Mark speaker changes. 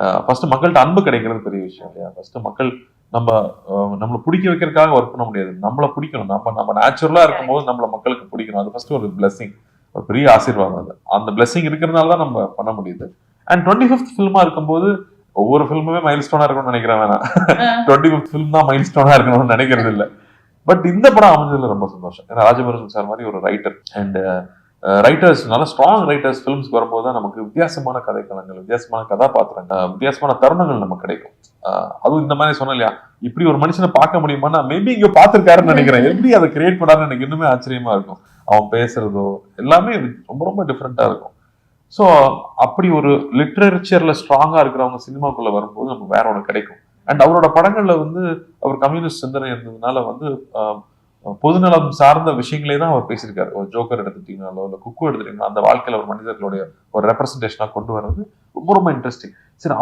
Speaker 1: First மக்கள்கிட்ட அன்பு கிடைக்கிறது பெரிய விஷயம் இல்லையா? ஃபர்ஸ்ட் மக்கள் நம்ம நம்மளை பிடிக்க வைக்கிறதுக்காக ஒர்க் பண்ண முடியாது. நம்மளை பிடிக்கணும். நம்ம நம்ம நேச்சுரலா இருக்கும்போது நம்மள மக்களுக்கு பிடிக்கணும். அது ஃபர்ஸ்ட் ஒரு பிளெஸிங் ஒரு பெரிய ஆசீர்வாதம் அது. அந்த பிளெஸிங் இருக்கிறதுனால தான் நம்ம பண்ண முடியுது. அண்ட் டுவெண்ட்டி ஃபிஃப்த் ஃபில்மா இருக்கும்போது ஒவ்வொரு ஃபில்முமே மைல் ஸ்டோனா இருக்கணும்னு நினைக்கிறேன் வேணாம். டுவெண்ட்டி ஃபிஃப்த் ஃபிலிம் தான் மைல் ஸ்டோனா இருக்கணும்னு நினைக்கிறது இல்ல. பட் இந்த படம் அமைஞ்சதுல ரொம்ப சந்தோஷம். ஏன்னா ராஜபுரம் சார் மாதிரி ஒரு ரைட்டர் அண்ட் ரைட்டர்ஸ் நல்ல ஸ்ட்ராங் ரைட்டர்ஸ் ஃபிலிம்ஸ்க்கு வரும்போது தான் நமக்கு வித்தியாசமான கதைக்களங்கள் வித்தியாசமான கதாபாத்திரங்கள் வித்தியாசமான தருணங்கள் நமக்கு கிடைக்கும். அதுவும் இந்த மாதிரி சொன்னேன் இல்லையா? இப்படி ஒரு மனுஷனை பார்க்க முடியுமான்னா மேபி இங்க பார்த்துருக்காருன்னு நினைக்கிறேன். எப்படி அதை கிரியேட் பண்ணாருன்னு எனக்கு இன்னுமே ஆச்சரியமா இருக்கும். அவன் பேசுறதோ எல்லாமே ரொம்ப ரொம்ப டிஃப்ரெண்டா இருக்கும். ஸோ அப்படி ஒரு லிட்ரேச்சர்ல ஸ்ட்ராங்கா இருக்கிறவங்க சினிமாக்குள்ள வரும்போது நமக்கு வேற ஒன்று கிடைக்கும். அண்ட் அவரோட படங்கள்ல வந்து அவர் கம்யூனிஸ்ட் சிந்தனை இருந்ததுனால வந்து பொதுநலம் சார்ந்த விஷயங்களே தான் அவர் பேசியிருக்காரு. ஒரு ஜோக்கர் எடுத்துட்டீங்கனாலோ இல்லை குக்கு எடுத்துட்டீங்கன்னா அந்த வாழ்க்கையில ஒரு மனிதர்களுடைய ஒரு ரெப்ரஸன்டேஷனாக கொண்டு வர்றது ரொம்ப ரொம்ப இன்ட்ரெஸ்டிங் சரி